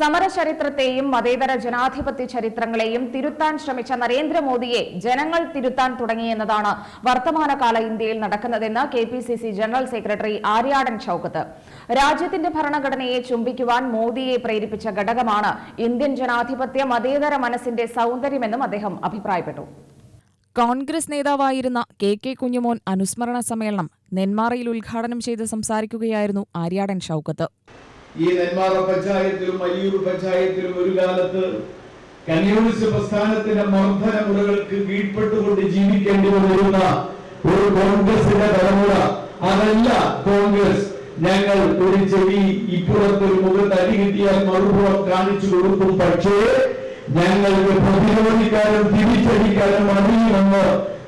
സമരചരിത്രത്തെയും മതേതര ജനാധിപത്യ ചരിത്രങ്ങളെയും തിരുത്താൻ ശ്രമിച്ച നരേന്ദ്രമോദിയെ ജനങ്ങൾ തിരുത്താൻ തുടങ്ങിയെന്നതാണ് വർത്തമാനകാല ഇന്ത്യയിൽ നടക്കുന്നതെന്ന് K P C C general secretary Aryadan Shoukath. രാജ്യത്തിന്റെ ഭരണഘടനയെ ചുംബിക്കുവാൻ മോദിയെ പ്രേരിപ്പിച്ച ഘടകമാണ് ഇന്ത്യൻ ജനാധിപത്യ മതേതര മനസ്സിന്റെ സൗന്ദര്യമെന്നും അദ്ദേഹം അഭിപ്രായപ്പെട്ടു. കോൺഗ്രസ് നേതാവായിരുന്ന കെ കെ കുഞ്ഞുമോൻ അനുസ്മരണ സമ്മേളനം നെന്മാറയിൽ ഉദ്ഘാടനം ചെയ്ത് സംസാരിക്കുകയായിരുന്നു ആര്യാടൻ ഷൌക്കത്ത് ഈ നെന്മാറ പഞ്ചായത്തിലും അയ്യൂർ പഞ്ചായത്തിലും ഒരു കാലത്ത് കമ്മ്യൂണിസ്റ്റ് പ്രസ്ഥാനത്തിന്റെ മർദ്ദന മുറകൾക്ക് കീഴ്പ്പെട്ടുകൊണ്ട് ജീവിക്കേണ്ടി വന്നിരുന്ന ഒരു കോൺഗ്രസിന്റെ തലമുറ അതല്ല കോൺഗ്രസ്. ഞങ്ങൾ ഒരു ചെവി ഇപ്പുറത്ത് ഒരു മുഖത്ത് അടി കിട്ടിയാൽ മറുപുറം കാണിച്ചു കൊടുക്കും. പക്ഷേ ഞങ്ങൾക്ക് പ്രതിരോധിക്കാനും തിരിച്ചടിക്കാനും അറിയുമെന്ന്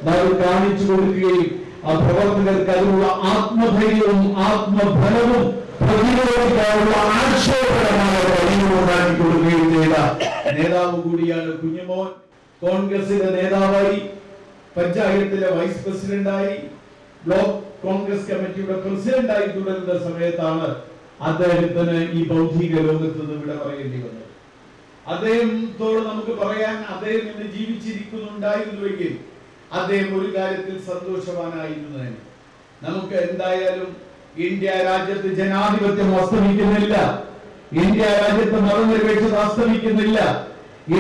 നമ്മൾ കാണിച്ചു കൊടുക്കുകയും ആ പ്രവർത്തകർക്ക് അതിനുള്ള ആത്മധൈര്യവും ആത്മഫലവും പ്രതിരോധിക്കാനുള്ള ആക്ഷേപകരമായ കഴിവ് ഉണ്ടാക്കി കൊടുക്കുകയും ചെയ്ത നേതാവ് കൂടിയാണ് കുഞ്ഞുമോൻ. കോൺഗ്രസിന്റെ നേതാവായി പഞ്ചായത്തിലെ വൈസ് പ്രസിഡന്റായി ബ്ലോക്ക് കോൺഗ്രസ് കമ്മിറ്റിയുടെ പ്രസിഡന്റായി തുടരുന്ന സമയത്താണ് അദ്ദേഹത്തിന് ഈ ബൗദ്ധിക ലോകത്ത് നിന്ന് വിട പറയേണ്ടി വന്നത്. അദ്ദേഹത്തോട് നമുക്ക് പറയാൻ അദ്ദേഹം ഇന്ന് ജീവിച്ചിരിക്കുന്നുണ്ടായിരുന്നുവെങ്കിൽ അദ്ദേഹം ഒരു കാര്യത്തിൽ സന്തോഷവാനായിരുന്നു നമുക്ക് എന്തായാലും ഇന്ത്യ രാജ്യത്ത് ജനാധിപത്യം അസ്തമിക്കുന്നില്ല. ഇന്ത്യ രാജ്യത്ത് മതനിരപേക്ഷത അസ്തമിക്കുന്നില്ല.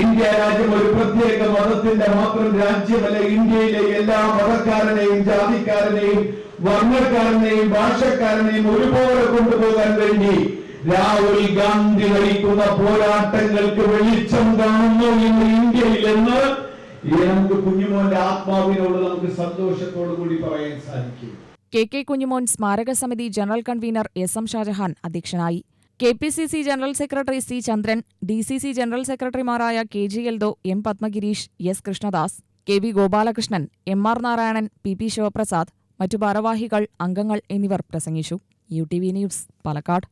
ഇന്ത്യ രാജ്യം ഒരു പ്രത്യേക മതത്തിന്റെ മാത്രം രാജ്യമല്ല. ഇന്ത്യയിലെ എല്ലാ മതക്കാരനെയും ജാതിക്കാരനെയും വർണക്കാരനെയും ഭാഷക്കാരനെയും ഒരുപോലെ കൊണ്ടുപോകാൻ വേണ്ടി രാഹുൽ ഗാന്ധി നയിക്കുന്ന പോരാട്ടങ്ങൾക്ക് വെളിച്ചം കാണുന്നു ഇന്ന് ഇന്ത്യയിൽ എന്ന് നമുക്ക് കുഞ്ഞുമോന്റെ ആത്മാവിനോട് നമുക്ക് സന്തോഷത്തോടു കൂടി പറയാൻ സാധിക്കും. കെ കെ കുഞ്ഞുമോൻ സ്മാരക സമിതി general convener S M Shajahan അധ്യക്ഷനായി. K P C C general secretary C Chandran D C C general സെക്രട്ടറിമാരായ K G Eldho M Padmagireesh S Krishnadas K V Gopalakrishnan M R Narayanan P P Sivaprasad മറ്റു ഭാരവാഹികൾ അംഗങ്ങൾ എന്നിവർ പ്രസംഗിച്ചു. U T V news Palakkad.